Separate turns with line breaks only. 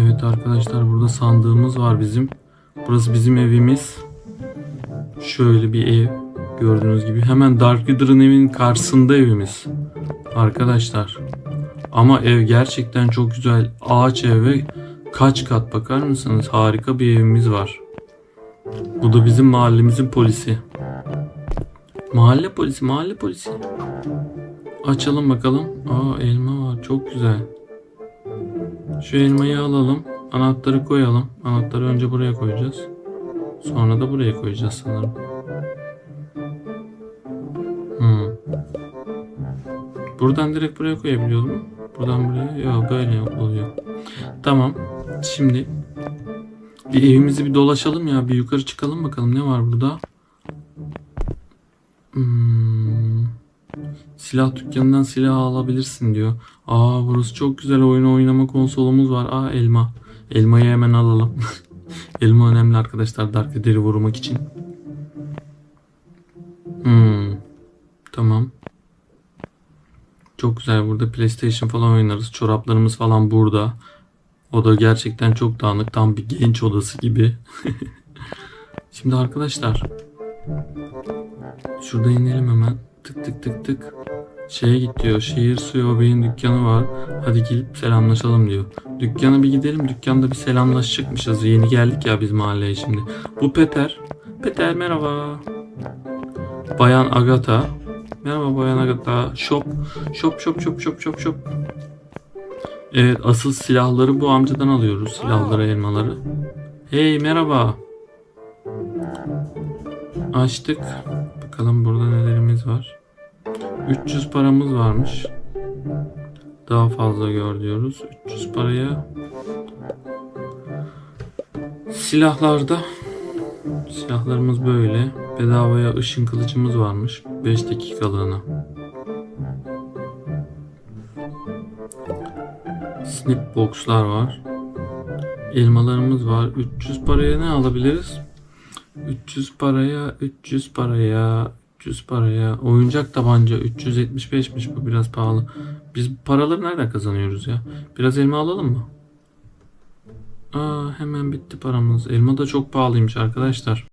Evet arkadaşlar burada sandığımız var bizim. Burası bizim evimiz. Şöyle bir ev gördüğünüz gibi. Hemen Dark Rider'ın evinin karşısında evimiz. Arkadaşlar. Ama ev gerçekten çok güzel. Ağaç ev ve kaç kat bakar mısınız? Harika bir evimiz var. Bu da bizim mahallemizin polisi. Mahalle polisi, mahalle polisi. Açalım bakalım. Aa elma var. Çok güzel. Şu elmayı alalım. Anahtarı koyalım. Anahtarı önce buraya koyacağız. Sonra da buraya koyacağız sanırım. Hmm. Buradan direkt buraya koyabiliyor? Buradan buraya? Yok böyle oluyor. Tamam. Şimdi bir evimizi bir dolaşalım ya. Bir yukarı çıkalım bakalım ne var burada. Hmm. Silah dükkanından silah alabilirsin diyor. Aa burası çok güzel oyun oynama konsolumuz var. Aa elma. Elmayı hemen alalım. elma önemli arkadaşlar Dark Rider'i vurmak için. Hmm. Tamam. Çok güzel burada PlayStation falan oynarız. Çoraplarımız falan burada. O da gerçekten çok dağınık. Tam bir genç odası gibi. Şimdi arkadaşlar. Şurada inelim hemen. Tık tık tık tık. Şeye git diyor. Şehir suyu obeyin dükkanı var. Hadi gelip selamlaşalım diyor. Dükkana bir gidelim. Dükkanda bir selamlaşacakmışız. Yeni geldik ya biz mahalleye şimdi. Bu Peter. Peter merhaba. Bayan Agata. Merhaba Bayan Agata. Shop. Shop shop shop shop shop shop. Evet asıl silahları bu amcadan alıyoruz. Silahları elmaları. Hey merhaba. Açtık. Bakalım burada nelerimiz var. 300 paramız varmış. Daha fazla gör diyoruz. 300 paraya silahlarda silahlarımız böyle. Bedavaya ışın kılıcımız varmış. 5 dakikalığına. Snip boxlar var. Elmalarımız var. 300 paraya ne alabiliriz? 300 paraya, 300 paraya, 300 paraya. Oyuncak tabanca 375'miş bu biraz pahalı. Biz paraları nereden kazanıyoruz ya? Biraz elma alalım mı? Aa hemen bitti paramız. Elma da çok pahalıymış arkadaşlar.